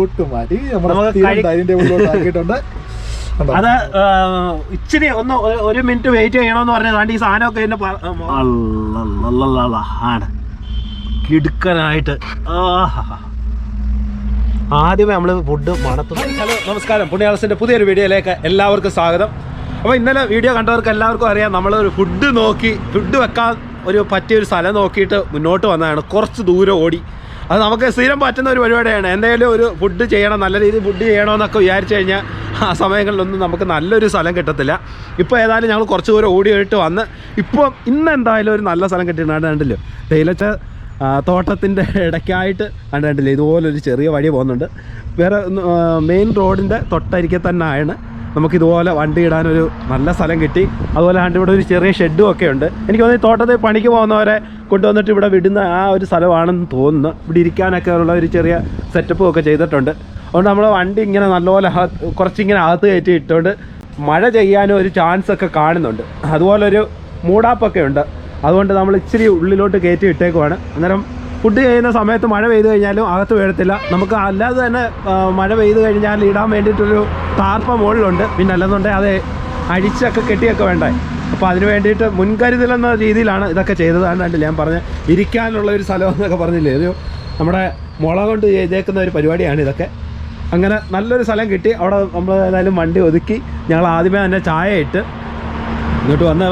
Boat മാറ്റി നമ്മുടെ അത് ഇച്ചിരി ഒന്ന് ഒരു- മിനിറ്റ് വെയിറ്റ് ചെയ്യണമെന്ന് പറഞ്ഞതാണ്ട് ഈ സാധനമൊക്കെ എന്നെ ആണ്. കിടുക്കനായിട്ട്. ആഹാ. ആദ്യമേ നമ്മൾ ഫുഡ് മണത്തു ഹലോ നമസ്കാരം. പുണ്യാളസിന്റെ പുതിയൊരു വീഡിയോയിലേക്ക് എല്ലാവർക്കും സ്വാഗതം. അപ്പോൾ ഇന്നലെ വീഡിയോ കണ്ടവർക്ക് എല്ലാവർക്കും അറിയാം ഒരു ഫുഡ് നോക്കി ഫുഡ് വെക്കാൻ ഒരു പറ്റിയൊരു സ്ഥലം നോക്കിയിട്ട് മുന്നോട്ട് വന്നതാണ്. കുറച്ച് ദൂരം ഓടി. അത് നമുക്ക് സ്ഥിരം പറ്റുന്ന ഒരു പരിപാടിയാണ്. എന്തെങ്കിലും ഒരു ഫുഡ് ചെയ്യണം നല്ല രീതിയിൽ ഫുഡ് ചെയ്യണമെന്നൊക്കെ വിചാരിച്ചു കഴിഞ്ഞാൽ ആ സമയങ്ങളിലൊന്നും നമുക്ക് നല്ലൊരു സ്ഥലം കിട്ടത്തില്ല. ഇപ്പോൾ ഏതായാലും ഞങ്ങൾ കുറച്ച് ദൂരം ഓടിയിട്ട് വന്ന് ഇപ്പോൾ ഇന്ന് എന്തായാലും ഒരു നല്ല സ്ഥലം കിട്ടിയിട്ടുണ്ട് കണ്ടില്ലോ? തേയിലച്ച തോട്ടത്തിന്റെ ഇടയ്ക്കായിട്ട് കണ്ടിട്ടില്ല ഇതുപോലൊരു ചെറിയ വഴി പോകുന്നുണ്ട്. വേറെ മെയിൻ റോഡിന്റെ തന്നെ ആണ് നമുക്ക് ഇതുപോലെ വണ്ടി ഇടാനൊരു നല്ല സ്ഥലം കിട്ടി. അതുപോലെ കണ്ട് ഇവിടെ ഒരു ചെറിയ ഷെഡും ഒക്കെ ഉണ്ട്. എനിക്ക് തോന്നുന്നു തോട്ടത്തിൽ പണിക്ക് പോകുന്നവരെ കൊണ്ടുവന്നിട്ട് ഇവിടെ വിടുന്ന ആ ഒരു സ്ഥലമാണെന്ന് തോന്നുന്നു. ഇവിടെ ഇരിക്കാനൊക്കെ ഉള്ള ഒരു ചെറിയ സെറ്റപ്പും ഒക്കെ ചെയ്തിട്ടുണ്ട്. അതുകൊണ്ട് നമ്മൾ വണ്ടി ഇങ്ങനെ നല്ലപോലെ കുറച്ചിങ്ങനെ അകത്ത് കയറ്റി ഇട്ടുകൊണ്ട് മഴ ചെയ്യാനും ഒരു ചാൻസ് ഒക്കെ കാണുന്നുണ്ട്. അതുപോലൊരു മൂടാപ്പൊക്കെ ഉണ്ട്. അതുകൊണ്ട് നമ്മൾ ഇച്ചിരി ഉള്ളിലോട്ട് കയറ്റി ഇട്ടേക്കുവാണ്. അന്നേരം ഫുഡ് ചെയ്യുന്ന സമയത്ത് മഴ പെയ്തു കഴിഞ്ഞാലും അകത്ത് വീഴത്തില്ല. നമുക്ക് അല്ലാതെ തന്നെ മഴ പെയ്ത് കഴിഞ്ഞാൽ ഇടാൻ വേണ്ടിയിട്ടൊരു താർപ്പ മുകളിലുണ്ട്. പിന്നെ അല്ലെന്നുണ്ടെങ്കിൽ അത് അഴിച്ചൊക്കെ കെട്ടിയൊക്കെ വേണ്ടേ. അപ്പോൾ അതിന് വേണ്ടിയിട്ട് മുൻകരുതലെന്ന രീതിയിലാണ് ഇതൊക്കെ ചെയ്തത്. ഞാൻ പറഞ്ഞ. ഇരിക്കാനുള്ള ഒരു സ്ഥലം എന്നൊക്കെ പറഞ്ഞില്ലേ? ഒരു നമ്മുടെ മുള കൊണ്ട് ചെയ്തേക്കുന്ന ഒരു പരിപാടിയാണ് ഇതൊക്കെ. അങ്ങനെ നല്ലൊരു സ്ഥലം കിട്ടി. അവിടെ നമ്മൾ ഏതായാലും വണ്ടി ഒതുക്കി ഞങ്ങൾ ആദ്യമേ തന്നെ ചായ ഇട്ട് എന്നിട്ട് വന്ന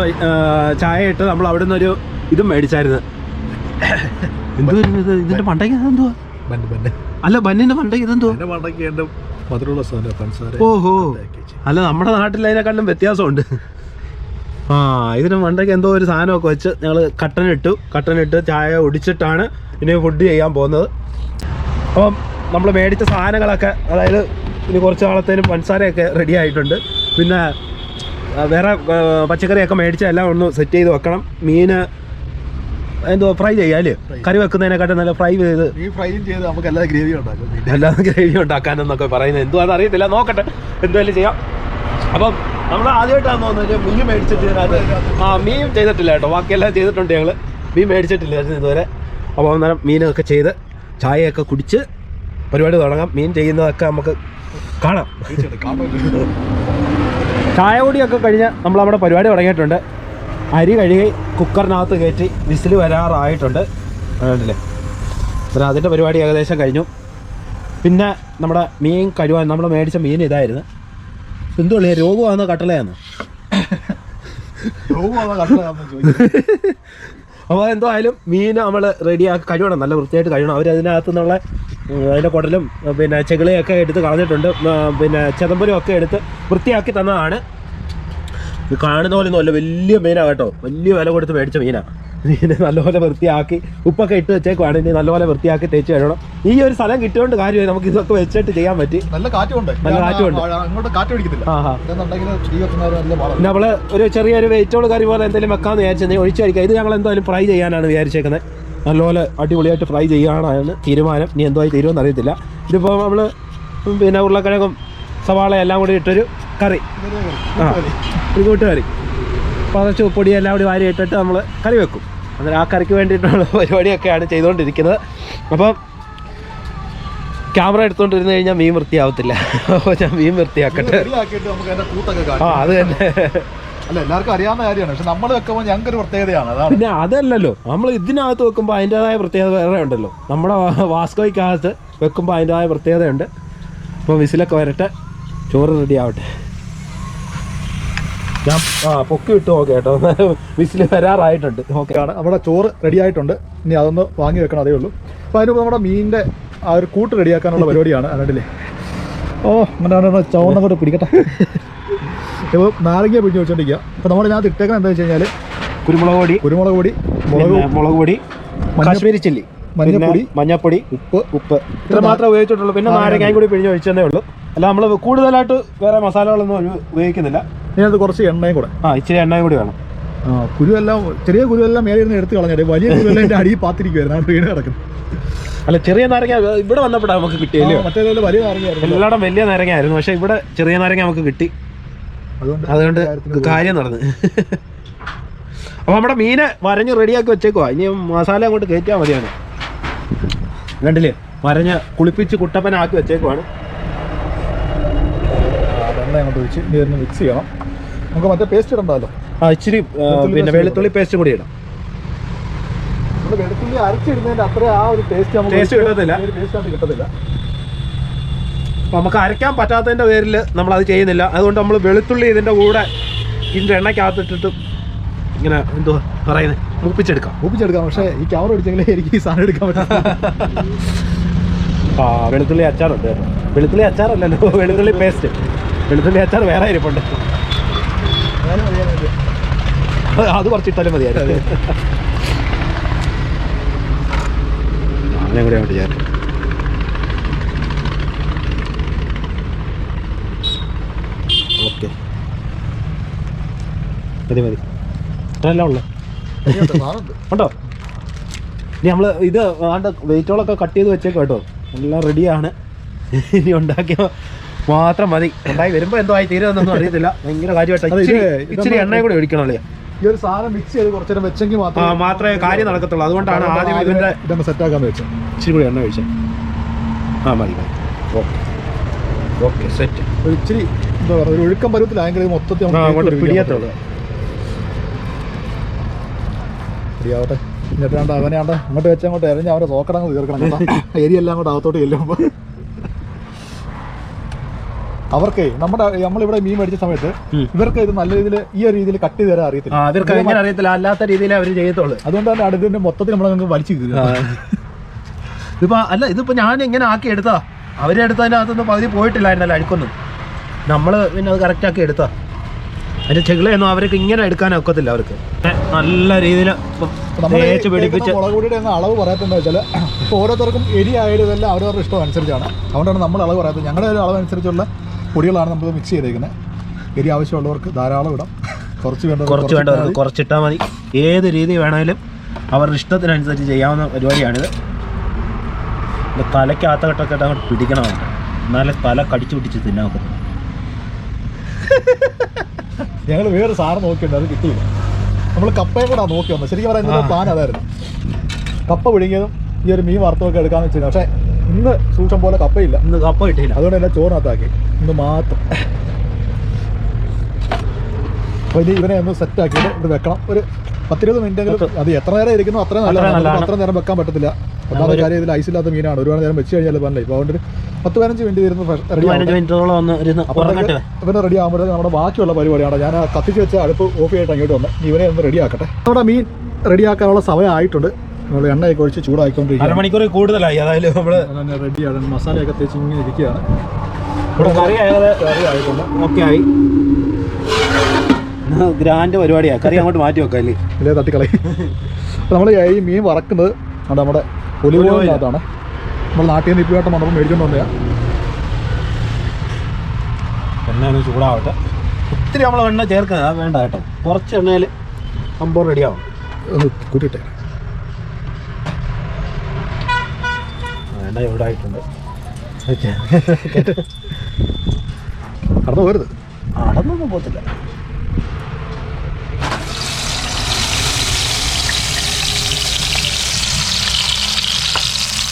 ചായ ഇട്ട് നമ്മൾ അവിടെ നിന്നൊരു ഇതും മേടിച്ചായിരുന്നു. ഇതിന്റെ ബണ്ട് ബണ്ട്. അല്ല ബന്നിന്റെ മണ്ടയ്ക്ക് ഇതെന്തോ മധുരമുള്ള സാധനം പഞ്ചസാര ഓഹോ. അല്ല നമ്മുടെ നാട്ടിൽ അതിനെക്കാളും വ്യത്യാസമുണ്ട്. ആ ഇതിന് മണ്ടയ്ക്ക് എന്തോ ഒരു സാധനമൊക്കെ വെച്ച് ഞങ്ങൾ കട്ടനിട്ടു. കട്ടനിട്ട് ചായ ഒടിച്ചിട്ടാണ് ഇനി ഫുഡ് ചെയ്യാൻ പോകുന്നത്. അപ്പം നമ്മൾ മേടിച്ച സാധനങ്ങളൊക്കെ അതായത് ഇനി കുറച്ച് നാളത്തേനും പഞ്ചസാരയൊക്കെ റെഡി ആയിട്ടുണ്ട്. പിന്നെ വേറെ പച്ചക്കറിയൊക്കെ മേടിച്ച എല്ലാം ഒന്ന് സെറ്റ് ചെയ്ത് വെക്കണം. മീൻ എന്തോ ഫ്രൈ ചെയ്യാം അല്ലേ കറി വെക്കുന്നതിനെക്കാട്ടും നല്ല ഫ്രൈ ചെയ്ത് ഫ്രൈയും ചെയ്ത് നമുക്ക് എല്ലാ ഗ്രേവി ഉണ്ടാക്കും. എല്ലാ അല്ലാതെ ഗ്രേവി ഉണ്ടാക്കാനെന്നൊക്കെ പറയുന്നത്. എന്തുവാന്ന് അറിയത്തില്ല. നോക്കട്ടെ. എന്തുവല്ല ചെയ്യാം? അപ്പം നമ്മൾ ആദ്യമായിട്ടാണ് തോന്നുന്നത് മീൻ മേടിച്ചിട്ട് ആ മീൻ ചെയ്തിട്ടില്ല കേട്ടോ. ബാക്കിയെല്ലാം ചെയ്തിട്ടുണ്ട് ഞങ്ങൾ മീൻ മേടിച്ചിട്ടില്ലായിരുന്നു ഇതുവരെ. അപ്പോൾ അന്നേരം മീനൊക്കെ ചെയ്ത് ചായയൊക്കെ കുടിച്ച് പരിപാടി തുടങ്ങാം. മീൻ ചെയ്യുന്നതൊക്കെ നമുക്ക് കാണാം. ചായ കൂടിയൊക്കെ കഴിഞ്ഞ് നമ്മൾ നമ്മുടെ പരിപാടി തുടങ്ങിയിട്ടുണ്ട്. അരി കഴുകി കുക്കറിനകത്ത് കയറ്റി വിസിൽ വരാറായിട്ടുണ്ട്. കണ്ടില്ലേ? അപ്പം അതിന്റെ പരിപാടി ഏകദേശം കഴിഞ്ഞു. പിന്നെ നമ്മുടെ മീൻ കഴിവാൻ നമ്മൾ മേടിച്ച മീൻ ഇതായിരുന്നു. എന്തുള്ളി രോഗമാകുന്ന കട്ടളയാന്ന്. അപ്പോൾ എന്തോ ആയാലും മീൻ നമ്മൾ റെഡിയാക്കി കഴിയണം നല്ല വൃത്തിയായിട്ട് കഴിയണം അവർ അതിനകത്തു നിന്നുള്ള അതിന്റെ കുടലും പിന്നെ ചെകിളിയൊക്കെ എടുത്ത് കളഞ്ഞിട്ടുണ്ട്. പിന്നെ ചെതമ്പലും ഒക്കെ എടുത്ത് വൃത്തിയാക്കി തന്നതാണ്. ഇത് കാണുന്ന പോലെ ഒന്നുമല്ല വലിയ മീനാണ് കേട്ടോ. വലിയ വില കൊടുത്ത് മേടിച്ച മീനാണ് ഇതിനെ നല്ലപോലെ വൃത്തിയാക്കി ഉപ്പൊക്കെ ഇട്ട് വെച്ചേക്കുവാണ്. ഇനി നല്ലപോലെ വൃത്തിയാക്കി തേച്ച് കഴിയണം ഈ ഒരു സ്ഥലം കിട്ടിയോണ്ട് കാര്യമായി നമുക്ക് ഇതൊക്കെ വെച്ചിട്ട് ചെയ്യാൻ പറ്റി. നല്ല കാറ്റുണ്ട്. നല്ല കാറ്റുണ്ട്. നമ്മൾ ഒരു ചെറിയൊരു വെയിറ്റോട് കറി പോലെ എന്തെങ്കിലും വെക്കാന്ന് വിചാരിച്ചത് ഒഴിച്ചു കഴിക്കാം. ഇത് ഞങ്ങൾ എന്തായാലും ഫ്രൈ ചെയ്യാനാണ് വിചാരിച്ചേക്കുന്നത് നല്ലപോലെ അടിപൊളിയായിട്ട് ഫ്രൈ ചെയ്യാനാണ് തീരുമാനം. ഇനി എന്തോ ആയി തീരുമെന്ന് അറിയത്തില്ല. ഇതിപ്പോൾ നമ്മൾ പിന്നെ ഉരുളക്കിഴങ്ങും സവാള എല്ലാം കൂടി ഇട്ടൊരു കറി. ആ ഒരു കൂട്ടുകറി. പതച്ച് പൊടി എല്ലാം കൂടി വാരി ഇട്ടിട്ട് നമ്മൾ കറി വെക്കും. അന്നേരം ആ കറിക്ക് വേണ്ടിയിട്ടുള്ള പരിപാടിയൊക്കെയാണ് ചെയ്തുകൊണ്ടിരിക്കുന്നത്. അപ്പം ക്യാമറ എടുത്തുകൊണ്ടിരുന്ന് കഴിഞ്ഞാൽ മീൻ വൃത്തിയാവത്തില്ല. അപ്പോൾ ഞാൻ മീൻ വൃത്തിയാക്കട്ടെ. ആ അത് തന്നെ. അല്ല എല്ലാവർക്കും അറിയാവുന്ന കാര്യമാണ്. പക്ഷെ നമ്മൾ വെക്കുമ്പോൾ ഞങ്ങൾക്ക് ഒരു പ്രത്യേകതയാണ്. അതാണ്. പിന്നെ അതല്ലല്ലോ. നമ്മൾ ഇതിനകത്ത് വെക്കുമ്പോൾ അതിന്റെതായ പ്രത്യേകത വേറെ ഉണ്ടല്ലോ. നമ്മുടെ വാസ്കോയ്ക്കകത്ത് വെക്കുമ്പോൾ അതിന്റെതായ പ്രത്യേകതയുണ്ട്. അപ്പോൾ വിസിലൊക്കെ വരട്ടെ. ചോറ് റെഡി ആവട്ടെ ഞാൻ ആ പൊക്കി ഇട്ട് നോക്കാം കേട്ടോ. വിസിൽ വരാറായിട്ടുണ്ട്. ഓക്കെ. ആണ്. നമ്മുടെ ചോറ് റെഡി ആയിട്ടുണ്ട് ഇനി അതൊന്ന് വാങ്ങി വെക്കണം അതേ ഉള്ളൂ. അപ്പോൾ അതിന് നമ്മുടെ മീനിന്റെ ആ ഒരു കൂട്ട് റെഡിയാക്കാനുള്ള പരിപാടിയാണ് കണ്ടില്ലേ? ഓ അങ്ങനെ ചുവന്ന കൂടെ പിടിക്കട്ടെ. ഇപ്പോൾ നാരങ്ങ പിടിച്ച് വെച്ചോണ്ടിരിക്കുക അപ്പോൾ നമ്മൾ ഞാൻ ഇട്ടേക്കണം എന്താ വെച്ച് കഴിഞ്ഞാൽ കുരുമുളക് പൊടി കുരുമുളക് പൊടി മുളക് മുളക് പൊടി കാശ്മീരി ചില്ലി മഞ്ഞപ്പൊടി മഞ്ഞപ്പൊടി ഉപ്പ്. ഉപ്പ്. ഇത്ര മാത്രമേ ഉപയോഗിച്ചിട്ടുള്ളൂ. പിന്നെ നാരങ്ങയും കൂടി പിഴിഞ്ഞ് ഒഴിച്ചതേ ഉള്ളൂ. അല്ല നമ്മൾ കൂടുതലായിട്ട് വേറെ മസാലകളൊന്നും ഉപയോഗിക്കുന്നില്ല. ഇതിനകത്ത് കുറച്ച് എണ്ണയും കൂടെ. ആ ഇച്ചിരി എണ്ണയും കൂടി വേണം. ആ കുരുവെല്ലാം ചെറിയ കുരുവെല്ലാം മേലെ ഇരുന്ന് എടുത്ത് കളഞ്ഞിട്ട് വലിയ കുരുവെല്ലാം എന്റെ അടിയിൽ പാത്തിരിക്കുമായിരുന്നു ആ വീണ് കിടക്കുന്നു. അല്ല ചെറിയ നാരങ്ങ ഇവിടെ വന്നപ്പോഴാണ് നമുക്ക് കിട്ടിയല്ലോ മറ്റേ വലിയ നാരങ്ങയായിരുന്നു. എല്ലായിടം വലിയ നാരങ്ങ ആയിരുന്നു പക്ഷെ ഇവിടെ ചെറിയ നാരങ്ങ നമുക്ക് കിട്ടി. അതുകൊണ്ട് അതുകൊണ്ട് കാര്യം നടന്ന്. അപ്പൊ നമ്മുടെ മീനെ വരഞ്ഞ് റെഡിയാക്കി വെച്ചേക്കുവാ. ഇനി മസാല അങ്ങോട്ട് കയറ്റിയാൽ മതിയാണ് കണ്ടില്ലേ? വരഞ്ഞ് കുളിപ്പിച്ച് കുട്ടപ്പനാക്കി വെച്ചേക്കുവാണ്. എണ്ണ അങ്ങോട്ട് ഒഴിച്ച് ഇനി ഇതൊന്ന് മിക്സ് ചെയ്യണം. നമുക്ക് മറ്റേ പേസ്റ്റ് ഇടണ്ടല്ലോ. ആ ഇച്ചിരി പിന്നെ വെളുത്തുള്ളി പേസ്റ്റ് കൂടി ഇടാം. നമ്മൾ വെളുത്തുള്ളി അരച്ചിടുന്നതിന്റെ അത്ര ആ ഒരു ടേസ്റ്റ് നമുക്ക് ടേസ്റ്റ് കിട്ടത്തില്ല. ടേസ്റ്റ് കിട്ടത്തില്ല. നമുക്ക് അരയ്ക്കാൻ പറ്റാത്തതിന്റെ പേരിൽ നമ്മൾ അത് ചെയ്യുന്നില്ല. അതുകൊണ്ട് നമ്മൾ വെളുത്തുള്ളി ഇതിന്റെ കൂടെ ഇതിന്റെ എണ്ണയ്ക്കകത്തിട്ടിട്ട് ഇങ്ങനെ എന്തുവാ പറയുന്നത് മൂപ്പിച്ചെടുക്കാം. മൂപ്പിച്ചെടുക്കാം. പക്ഷേ ഈ ക്യാമറ അടിച്ചെങ്കിലേ എനിക്ക് ഈ സാധനം എടുക്കാൻ പറ്റും ആ വെളുത്തുള്ളി അച്ചാറുണ്ട്. വെളുത്തുള്ളി അച്ചാറല്ലല്ലോ. വെളുത്തുള്ളി പേസ്റ്റ് വെളുത്തുള്ളി അച്ചാർ വേറെ ഇരിപ്പുണ്ട് അത് കുറച്ചിട്ടാലും മതിയായിരുന്നു അങ്ങനെ കൂടെ അങ്ങോട്ട് ചേർക്കാം ഓക്കെ. മതി മതി. ഇത്രയല്ല ഉള്ളു? ഉണ്ടോ? ഇനി നമ്മൾ ഇത് ആണ്ട് വെയിറ്റുകളൊക്കെ കട്ട് ചെയ്ത് വെച്ചേക്കാം കേട്ടോ. എല്ലാം റെഡിയാണ് ഇനി ഉണ്ടാക്കിയ മാത്രം മതി. ഉണ്ടായി വരുമ്പോ എന്തോ ആയി തീരുമെന്നൊന്നും അറിയത്തില്ല. ഭയങ്കര കാര്യമായിട്ട് ഇച്ചിരി എണ്ണയും കൂടി ഒഴിക്കണല്ലേ ഈ ഒരു സാധനം മിക്സ് ചെയ്ത് കുറച്ചു നേരം വെച്ചെങ്കിൽ ആ മാത്രമേ കാര്യം നടക്കത്തുള്ളൂ. അതുകൊണ്ടാണ് ആദ്യം ഇതിന്റെ ഇതൊന്ന് സെറ്റ് ആക്കാൻ വെച്ചത് ഇച്ചിരി കൂടി എണ്ണ ഒഴിച്ചത് ആ മതി മതി. ഓക്കെ ഓക്കെ സെറ്റ് ഒരു ഇച്ചിരി എന്താ പറയുക ഒരു ഒഴുക്കം പരുവത്തിലായെങ്കിൽ ഇത് മൊത്തത്തിൽ പിടിയാത്തുള്ളൂ പിടിയാവട്ടെ. എന്നിട്ടാണ്ട് വേണ്ട അവനെ അങ്ങോട്ട് വെച്ച് അങ്ങോട്ട് എറിഞ്ഞ് അവരെ നോക്കണം തീർക്കണം ഏരിയ എല്ലാം അങ്ങോട്ട് അകത്തോട്ട് ചെല്ലുമ്പോൾ അവർക്കേ നമ്മുടെ നമ്മളിവിടെ മീൻ മേടിച്ച സമയത്ത് ഇവർക്ക് ഇത് നല്ല രീതിയിൽ ഈ ഒരു രീതിയിൽ കട്ട് ചെയ്ത് തരാൻ അറിയത്തില്ല. അറിയത്തില്ല. അല്ലാത്ത രീതിയിൽ അവർ ചെയ്യത്തുള്ളൂ. അതുകൊണ്ട് തന്നെ അടുത്തതിന്റെ മൊത്തത്തിൽ നമ്മൾ അങ്ങ് വലിച്ചു കീറി ഇതിപ്പോ അല്ല ഇതിപ്പോ ഞാൻ ഇങ്ങനെ ആക്കി എടുത്താ. അവരെ എടുത്തതിന്റെ അകത്തൊന്നും പകുതി പോയിട്ടില്ലായിരുന്നല്ലോ അഴുക്കൊന്നും. നമ്മൾ പിന്നെ അത് കറക്റ്റ് ആക്കി എടുത്താ. അതിന്റെ ചെകിളയൊന്നും അവർക്ക് ഇങ്ങനെ എടുക്കാൻ ഒക്കത്തില്ല അവർക്ക്. നല്ല രീതിയിൽ നമ്മൾ തേച്ച് പിടിപ്പിച്ച് മുളക് പൊടിയുടെ അളവ് പറയാത്തതെന്ന് വെച്ചാൽ ഇപ്പോൾ ഓരോരുത്തർക്കും എരി ആയാലും അവരവരുടെ ഇഷ്ടം അനുസരിച്ചാണ് അതുകൊണ്ടാണ് നമ്മൾ അളവ് പറയാത്തത്. ഞങ്ങളുടെ ഒരു അളവ് അനുസരിച്ചുള്ള പൊടികളാണ് നമ്മൾ മിക്സ് ചെയ്തേക്കുന്നത് എരി ആവശ്യമുള്ളവർക്ക് ധാരാളം ഇടാം. കുറച്ച് വേണ്ട കുറച്ച് വേണ്ട വേണ്ടവർക്ക് കുറച്ചിട്ടാൽ മതി. ഏത് രീതി വേണമെങ്കിലും അവരുടെ ഇഷ്ടത്തിനനുസരിച്ച് ചെയ്യാവുന്ന പരിപാടിയാണിത്. തലയ്ക്ക് തലയ്ക്കകത്തോട്ടൊക്കെ കെട്ടൊക്കെ അങ്ങോട്ട് പിടിക്കണം. എന്നാലേ തല കടിച്ചു പിടിച്ച് തിന്നാൻ. ഞങ്ങൾ വേറെ സാറ് നോക്കിയിട്ടുണ്ട് അത് കിട്ടിയില്ല. നമ്മൾ കപ്പയും കൂടെ നോക്കി വന്നത്. ശരിക്കും പറയുന്നത്. പ്ലാൻ അതായിരുന്നു. കപ്പ പിഴുങ്ങിയതും ഈ ഒരു മീൻ വറുത്തതൊക്കെ എടുക്കാമെന്ന് വെച്ചിരുന്നു. പക്ഷേ ഇന്ന് സൂക്ഷം പോലെ കപ്പയില്ല. ഇന്ന് കപ്പ കിട്ടിയില്ല. അതുകൊണ്ട് എന്നെ ചോറിനകത്താക്കി. ഇന്ന് മാത്രം. അപ്പോൾ ഇനി ഇവനെ ഒന്ന് സെറ്റ് ആക്കിയിട്ട് ഇവിടെ വെക്കണം. ഒരു പത്തിരുപത് മിനിറ്റെങ്കിലും അത് എത്ര നേരം ഇരിക്കുന്നു? അത്ര നല്ലതാണ്. അത്ര നേരം വെക്കാൻ പറ്റത്തില്ല. ഒന്നാമത്തെ ഒരു- കാര്യം ഇതിൽ ഐസില്ലാത്ത മീനാണ്. ഒരുപാട് നേരം വെച്ച് കഴിഞ്ഞാൽ പറഞ്ഞില്ല ഇപ്പോൾ അതുകൊണ്ട് പത്ത് പതിനഞ്ച് മിനിറ്റ് ഇരുന്ന് റെഡി ഇവനെ റെഡി ആകുമ്പോഴത്തേക്ക് നമ്മുടെ ബാക്കിയുള്ള പരിപാടിയാണ്. ഞാൻ കത്തിച്ച് വെച്ച അടുപ്പ് ഓഫ് ചെയ്തിട്ട് അങ്ങോട്ട് വന്ന്. ഇവനെ ഒന്ന് റെഡി ആക്കട്ടെ. നമ്മുടെ മീൻ റെഡിയാക്കാനുള്ള സമയം ആയിട്ടുണ്ട്. നമ്മൾ എണ്ണയൊക്കെ ഒഴിച്ച് ചൂടാക്കിക്കൊണ്ടിരിക്കുക അരമണിക്കൂർ കൂടുതലായി. അതായത് നമ്മൾ തന്നെ റെഡിയാണ് മസാലയൊക്കെ തേച്ച് ഇങ്ങനെ ഇരിക്കുകയാണ്. ഇവിടെ കറി ആയത് കറി ആയിട്ടുണ്ട്. ഓക്കെ ആയി. ഗ്രാൻഡ് പരിപാടിയാണ് കറി അങ്ങോട്ട് മാറ്റി വെക്കാം അല്ലേ ഇല്ലേ തട്ടിക്കളയും. അപ്പോൾ നമ്മൾ ഈ മീൻ വറക്കുന്നത് നമ്മുടെ ഒലിവ്. ഓയിലിനകത്താണ് നമ്മൾ നാട്ടിൽ നിന്ന് ഇപ്പോൾ മാത്രം മേടിച്ചുകൊണ്ട് വന്നതാണ് എണ്ണ ഒന്ന് ചൂടാവട്ടെ. ഒത്തിരി നമ്മൾ എണ്ണ ചേർക്കുന്നത് വേണ്ട കേട്ടോ. കുറച്ച് എണ്ണയിൽ സംഭവം റെഡിയാവും ഒന്ന് കൂട്ടിയിട്ടെ എവിടെ ആയിട്ടുണ്ട് കടന്നു പോരുത് അടന്നൊന്നും പോത്തില്ല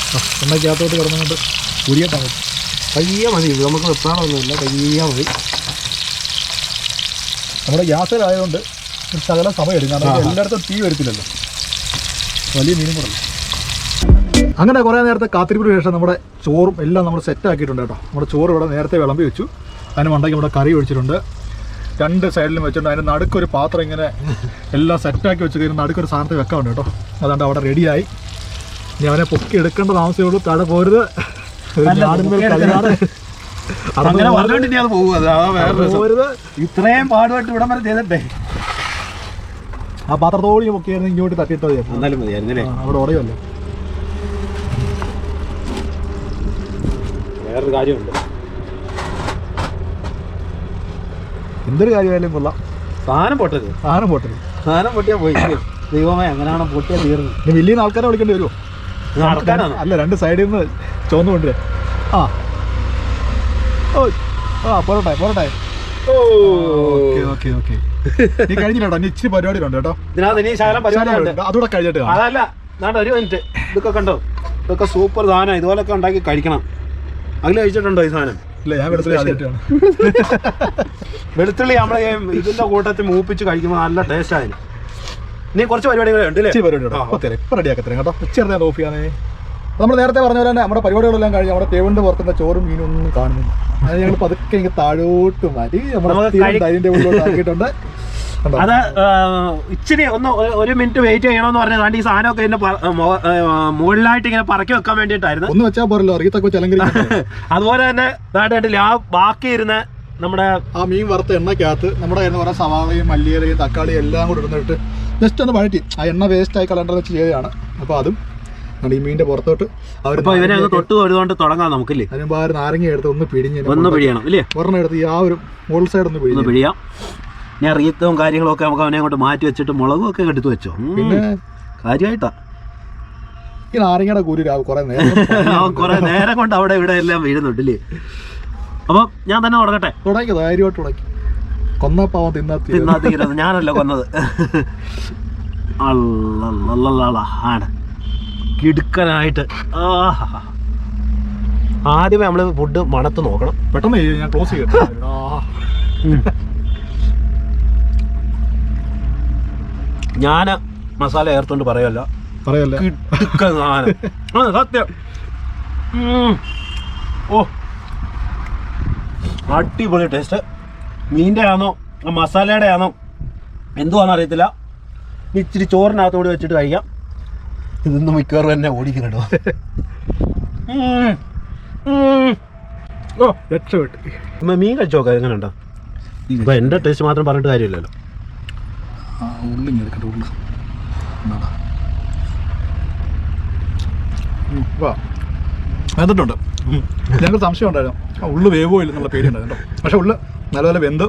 ആ, എണ്ണയ്ക്കകത്തോട്ട് കിടന്നുകൊണ്ട് ഉരിയട്ടാൻ പറ്റും പയ്യെ മതി നമുക്ക് വെപ്പാണൊന്നുമില്ല പയ്യ മതി. നമ്മുടെ ഗ്യാസിലായതുകൊണ്ട് ഒരു ശകലം സമയം എടുക്കാം. എല്ലായിടത്തും തീ വരത്തില്ലല്ലോ. വലിയ മീനും കൂടെ അങ്ങനെ കുറേ നേരത്തെ കാത്തിരിപ്പിന് ശേഷം നമ്മുടെ ചോറും എല്ലാം നമ്മൾ സെറ്റ് ആക്കിയിട്ടുണ്ട് കേട്ടോ. നമ്മുടെ ചോറ് ഇവിടെ നേരത്തെ വിളമ്പി വെച്ചു. അതിന് മണ്ടയ്ക്ക് ഇവിടെ കറി ഒഴിച്ചിട്ടുണ്ട്. രണ്ട് സൈഡിലും വെച്ചിട്ടുണ്ട്. അതിന്റെ നടുക്കൊരു പാത്രം ഇങ്ങനെ എല്ലാം സെറ്റാക്കി വെച്ച് കഴിഞ്ഞാൽ നടുക്കൊരു സാധനത്തിൽ വെക്കാറുണ്ട് കേട്ടോ. അതുകൊണ്ട് അവിടെ റെഡിയായി ഇനി അവനെ പൊക്കി എടുക്കേണ്ട താമസമേ തട പോരുത്. ഇത്രയും പാടുപെട്ട് ഇവിടം വരെ ചെയ്തിട്ടേ. ആ പാത്രത്തോളി പൊക്കിയായിരുന്നു. ഇങ്ങോട്ട് തട്ടിയിട്ടോ എന്നാലും മതിയായിരുന്നില്ലേ അവിടെ ഉടയല്ലോ വേറൊരു കാര്യമുണ്ട്. എന്തൊരു കാര്യമായാലും കൊള്ളാം. സാധനം പൊട്ടരുത്. സാധനം പൊട്ടരുത്. സാധനം പൊട്ടിയാൽ പോയി. ദൈവമേ അങ്ങനെയാണോ പൊട്ടിയാൽ തീർന്നു. വലിയ ആൾക്കാരെ വിളിക്കേണ്ടി വരുമോ അല്ല രണ്ട് സൈഡിൽ നിന്ന് ചോന്ന് കൊണ്ടുവരാ. ആ. ഓ ആ പോരട്ടെ പോരട്ടെ ഓക്കെ ഓക്കെ ഓക്കെ. നീ ഇച്ചിരി പരിപാടിയിലുണ്ട് കേട്ടോ. കഴിഞ്ഞിട്ട്. അതല്ല ഒരു മിനിറ്റ്. ഇതൊക്കെ കണ്ടോ? ഇതൊക്കെ സൂപ്പർ സാധനം ഇതുപോലൊക്കെ ഉണ്ടാക്കി കഴിക്കണം. അതിൽ കഴിച്ചിട്ടുണ്ടോ ഈ സാധനം? ഇല്ല ഞാൻ വെളുത്തുള്ളി ആദ്യമായിട്ടാണ് വെളുത്തുള്ളി നമ്മളെ ഇതിന്റെ കൂട്ടത്തിൽ മൂപ്പിച്ച് കഴിക്കുമ്പോൾ നല്ല ടേസ്റ്റ് ആയിരുന്നു ഇനി കുറച്ച് പരിപാടികൾ ഉണ്ട് അല്ലേ? ഇച്ചിരി പരിപാടി ആ, അപ്പോൾ ഇപ്പം റെഡിയാക്കി തരാം കേട്ടോ. ഉച്ചയായിരുന്നു ഞാൻ ഓഫ് ചെയ്യാനേ? നമ്മൾ നേരത്തെ പറഞ്ഞ പോലെ തന്നെ നമ്മുടെ പരിപാടികളെല്ലാം കഴിഞ്ഞ് നമ്മുടെ തേവിണ്ട് പുറത്തുന്ന ചോറും മീനും ഒന്നും കാണുന്നില്ല. അത് ഞങ്ങൾ പതുക്കെ താഴോട്ട് മാറ്റി നമ്മുടെ ഉള്ളിലോട്ട് ആക്കിയിട്ടുണ്ട്? അത് ഇച്ചിരി ഒന്ന് ഒരു- മിനിറ്റ് വെയിറ്റ് ചെയ്യണമെന്ന് പറഞ്ഞാൽ ഈ സാധനമൊക്കെ ഇതിന്റെ മുകളിലായിട്ട് ഇങ്ങനെ പറക്കി വെക്കാൻ വേണ്ടിയിട്ടായിരുന്നു. ഒന്ന് വെച്ചാൽ പോരല്ലോ അതുപോലെ തന്നെ നാട്ടിൽ ആ ബാക്കി ഇരുന്ന നമ്മുടെ ആ മീൻ വറുത്ത എണ്ണയ്ക്കകത്ത് നമ്മുടെ കയ്യിൽ കുറേ സവാളയും മല്ലിയിലയും തക്കാളിയും എല്ലാം കൂടി ഇടുന്നിട്ട് ജസ്റ്റ് ഒന്ന് വഴറ്റി. ആ എണ്ണ വേസ്റ്റ് ആയി കളയേണ്ടത് വെച്ച് ചെയ്തതാണ്. അപ്പോൾ അതും ഈ മീനിന്റെ പുറത്തോട്ട് അവർ ഇവനെ തൊട്ട് തൊഴുതുകൊണ്ട് തുടങ്ങാം നമുക്കില്ലേ? അതിന് ആ ഒരു നാരങ്ങ എടുത്ത് ഒന്ന് പിടിഞ്ഞ് ഒന്ന് പിടിയണം ഇല്ലേ? ഒരെണ്ണം എടുത്ത് ആ ഒരു മുകൾ സൈഡ് ഒന്ന് പിഴിയാം. ഞാൻ റീത്തവും കാര്യങ്ങളൊക്കെ നമുക്ക് അവനെ അങ്ങോട്ട് മാറ്റി വെച്ചിട്ട് മുളകും ഒക്കെ എടുത്തു വെച്ചോ പിന്നെ? കാര്യമായിട്ടാ. ഈ നാരങ്ങയുടെ കൂരി കുറെ നേരം കുറെ നേരം കൊണ്ട് അവിടെ ഇവിടെ എല്ലാം വീഴുന്നുണ്ടല്ലേ അപ്പം ഞാൻ തന്നെ തുടങ്ങട്ടെ. തുടങ്ങി ധൈര്യമായിട്ട് തുടങ്ങി. കൊന്നപ്പാവൻ തിന്നാത്തി തിന്നാ തീരുന്നത് ഞാനല്ല കൊന്നത്. ആണ്. കിടുക്കനായിട്ട്. ആദ്യമേ നമ്മൾ ഫുഡ് മണത്ത് നോക്കണം. പെട്ടെന്ന് ഞാൻ ക്ലോസ് ചെയ്യട്ടെ. ഞാൻ മസാല ചേർത്തോണ്ട് പറയല്ല. പറയല്ലേ? കിടുക്കൻ സാധനം. ആ സത്യം. ഓ. അടിപൊളി ടേസ്റ്റ് മീന്റെ ആണോ മസാലയുടെ ആണോ എന്തുവാണെന്ന് അറിയത്തില്ല ഇച്ചിരി ചോറിനകത്തോട് വെച്ചിട്ട് കഴിക്കാം. ഇതൊന്നും മിക്കവാറും തന്നെ ഓടിക്കുന്നുണ്ട്. ഓ. രക്ഷപ്പെട്ട്. മീൻ കഴിച്ചോക്കാം? എങ്ങനെയുണ്ടോ? ഇപ്പൊ എന്റെ ടേസ്റ്റ് മാത്രം പറഞ്ഞിട്ട് കാര്യമില്ലല്ലോ. ആ ഉള്ളി എടുക്കട്ടെ ഉള്ളു. എന്നാടാ. വാ. ഞങ്ങൾക്ക് സംശയം ഉണ്ടായിരുന്നു. ആ ഉള്ളു വേവോ ഇല്ലെന്നുള്ള പേടിയുണ്ടായിരുന്നു പക്ഷെ ഉള്ളു നല്ലപോലെ വെന്ത്.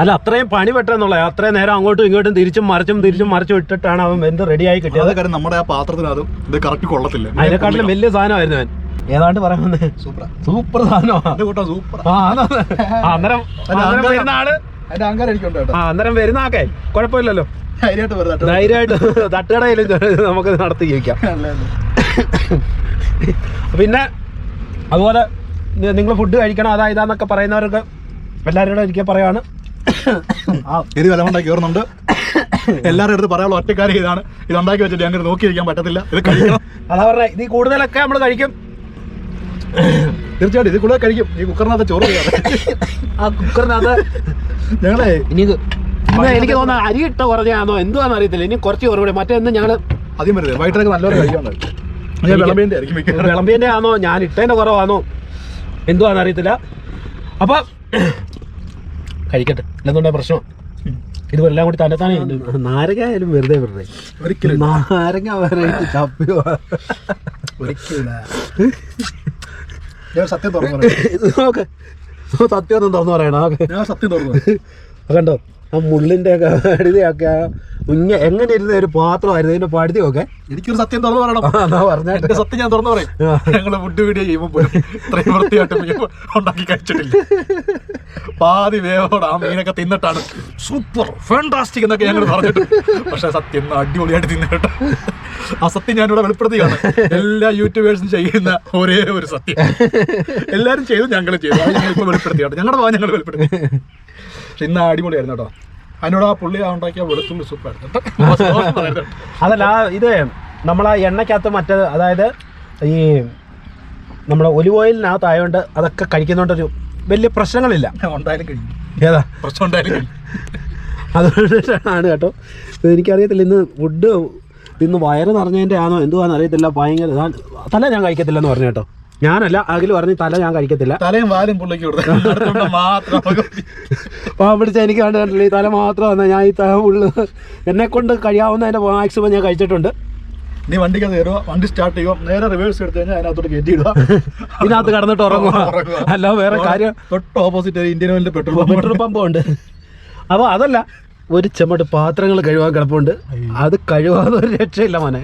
അല്ല അത്രയും പണി പെട്ടെന്നുള്ള അത്രയും നേരം അങ്ങോട്ടും ഇങ്ങോട്ടും തിരിച്ചും മറിച്ചും തിരിച്ചും മറിച്ചും ഇട്ടിട്ടാണ് അവൻ വെന്ത് റെഡി ആയി കിട്ടിയത്. അതേ കാര്യം നമ്മുടെ ആ പാത്രത്തിനകത്തും ഇത് കറക്റ്റ് കൊള്ളത്തില്ല. അതിനെക്കാട്ടിലും വലിയ സാധനമായിരുന്നു അവൻ. ഏതാണ്ട് പറയാൻ സൂപ്പർ സൂപ്പർ സാധനമാണ് സൂപ്പർ ആ അതാ. അന്നേരം ആൾ അതിന്റെ അഹങ്കാരം എനിക്കുണ്ട് കേട്ടോ. ആ അന്നേരം വരുന്ന ആക്കെ കുഴപ്പമില്ലല്ലോ. ധൈര്യമായിട്ട് വെറുതെ ധൈര്യമായിട്ട് തട്ടുകടയിലും നമുക്ക് നടത്തി ജീവിക്കാം. പിന്നെ അതുപോലെ നിങ്ങൾ ഫുഡ് കഴിക്കണം അതാ ഇതാന്നൊക്കെ പറയുന്നവർക്ക് എല്ലാവരോടും എനിക്ക് പറയാണ് ആ ഇത് വിലമുണ്ടാക്കി കയറുന്നുണ്ട് എല്ലാവരുടെ അടുത്ത് പറയാനുള്ള ഒറ്റക്കാരി ഇതാണ്. ഇത് ഉണ്ടാക്കി വെച്ചിട്ട് ഞങ്ങൾ നോക്കിയിരിക്കാൻ പറ്റത്തില്ല. ഇത് കഴിക്കണം. അതാ പറഞ്ഞ ഇത് കൂടുതലൊക്കെ നമ്മൾ കഴിക്കും. തീർച്ചയായിട്ടും ഇത് കൂടുതൽ കഴിക്കും. ഈ കുക്കറിനകത്ത് ചോറ് ആ കുക്കറിനകത്ത് ഞങ്ങളെ ഇനി എനിക്ക് തോന്നുന്നു അരി ഇട്ട കുറഞ്ഞാണോ എന്തുവാന്ന് അറിയത്തില്ല. ഇനി കുറച്ച് കുറവുകൂടി മറ്റേ ഞങ്ങൾ ആദ്യം വരുന്നത് വൈകിട്ടൊക്കെ നല്ലപോലെ കഴിക്കാൻ. വിളമ്പിന്റെ ആണോ? ഞാൻ ഇട്ടതിന്റെ കുറവാണോ? എന്തുവാന്ന് അറിയത്തില്ല. അപ്പൊ കഴിക്കട്ടെ. ഇല്ലെന്നുണ്ടെങ്കിൽ പ്രശ്നം. ഇത് എല്ലാം കൂടി തന്നെ തന്നെ നാരങ്ങ ആയാലും വെറുതെ വെറുതെ. ഒരിക്കലും. നാരങ്ങ വെറൈറ്റി ചപ്പിയോ? ഒരിക്കലും. ഞാൻ സത്യം തുറന്നു. നോക്ക്. സത്യം ഒന്നും തുറന്നു പറയണം ഞാൻ സത്യം തുറന്നു. കണ്ടോ ആ മുള്ളിന്റെ പരിധിയൊക്കെ ഉഞ്ഞ എങ്ങനെ ഇരുന്ന ഒരു പാത്രമായിരുന്നു? ഇതിന്റെ പടുതിയൊക്കെ എനിക്കൊരു സത്യം തുറന്നു പറയണം. എന്റെ സത്യം ഞാൻ തുറന്നു പറയും. ഞങ്ങൾ ഫുഡ് വീഡിയോ ചെയ്യുമ്പോൾ പോലും ഇത്രയും വൃത്തിയായിട്ട് ഉണ്ടാക്കി കഴിച്ചിട്ടില്ല. പാതി വേവോടെ ആ മീനൊക്കെ തിന്നിട്ടാണ് സൂപ്പർ ഫാന്റാസ്റ്റിക് എന്നൊക്കെ ഞങ്ങൾ പറഞ്ഞിട്ട്. പക്ഷെ സത്യം അടിപൊളിയായിട്ട് തിന്നു കേട്ടോ. ആ സത്യം ഞാനിവിടെ വെളിപ്പെടുത്തുകയാണ്. എല്ലാ യൂട്യൂബേഴ്സും ചെയ്യുന്ന ഒരേ ഒരു സത്യം. എല്ലാവരും ചെയ്തു ഞങ്ങൾ ചെയ്തു. ഞങ്ങൾ ഇപ്പോൾ വെളിപ്പെടുത്തിയാണ് ഞങ്ങളുടെ ഭാഗം ഞങ്ങൾ വെളിപ്പെടുത്തി. പക്ഷെ ഇന്ന് അടിപൊളിയായിരുന്നു കേട്ടോ. അതിനോട് ആ പുള്ളി ഉണ്ടാക്കിയ വെളുത്തുള്ളി സൂപ്പ്. അതല്ല ഇത് നമ്മൾ ആ എണ്ണയ്ക്കകത്ത് മറ്റേ അതായത് ഈ നമ്മൾ ഒലിവ് ഓയിലിനകത്തായതുകൊണ്ട് അതൊക്കെ കഴിക്കുന്നതുകൊണ്ടൊരു വലിയ പ്രശ്നങ്ങളില്ല. ഉണ്ടായാലും കഴിയും. ഏതാ? പ്രശ്നം ഉണ്ടായാലും കഴിയും. അതുകൊണ്ടാണ് കേട്ടോ. എനിക്കറിയത്തില്ല ഇന്ന് ഫുഡ് ഇന്ന് വയറ് നിറഞ്ഞതിന്റെ ആണോ എന്തുവാന്ന് അറിയത്തില്ല. ഭയങ്കര തല ഞാൻ കഴിക്കത്തില്ലെന്ന് പറഞ്ഞു കേട്ടോ. ഞാനല്ല അഖിൽ പറഞ്ഞ് തല ഞാൻ കഴിക്കത്തില്ല. തലയും വാലും പുള്ളിക്ക് കൊടുത്തു മാത്രം പാവം പിടിച്ച എനിക്ക് കണ്ടിട്ടില്ല. കണ്ടില്ല ഈ തല മാത്രം വന്നാൽ ഞാൻ ഈ തല ഉള്ളു എന്നെ കൊണ്ട് കഴിയാവുന്ന എന്റെ മാക്സിമം ഞാൻ കഴിച്ചിട്ടുണ്ട്. നീ വണ്ടിക്ക് കയറുക വണ്ടി സ്റ്റാർട്ട് ചെയ്യുക നേരെ റിവേഴ്സ് എടുത്തു കഴിഞ്ഞാൽ അതിനകത്തോട്ട് കയറ്റിയിടുക ഇതിനകത്ത് കടന്നിട്ട് ഉറങ്ങുക ഉറങ്ങുക. അല്ല വേറെ കാര്യം. തൊട്ട് ഓപ്പോസിറ്റ് ഇന്ത്യൻ ഓയിലിന്റെ പെട്രോൾ പമ്പ് പെട്രോൾ പമ്പ് ഉണ്ട്. അപ്പോൾ അതല്ല ഒരു ചെമ്മട്ട് പാത്രങ്ങൾ കഴുകാൻ കിടപ്പുണ്ട്. അത് കഴുകാതെ ഒരു രക്ഷയില്ല മോനെ.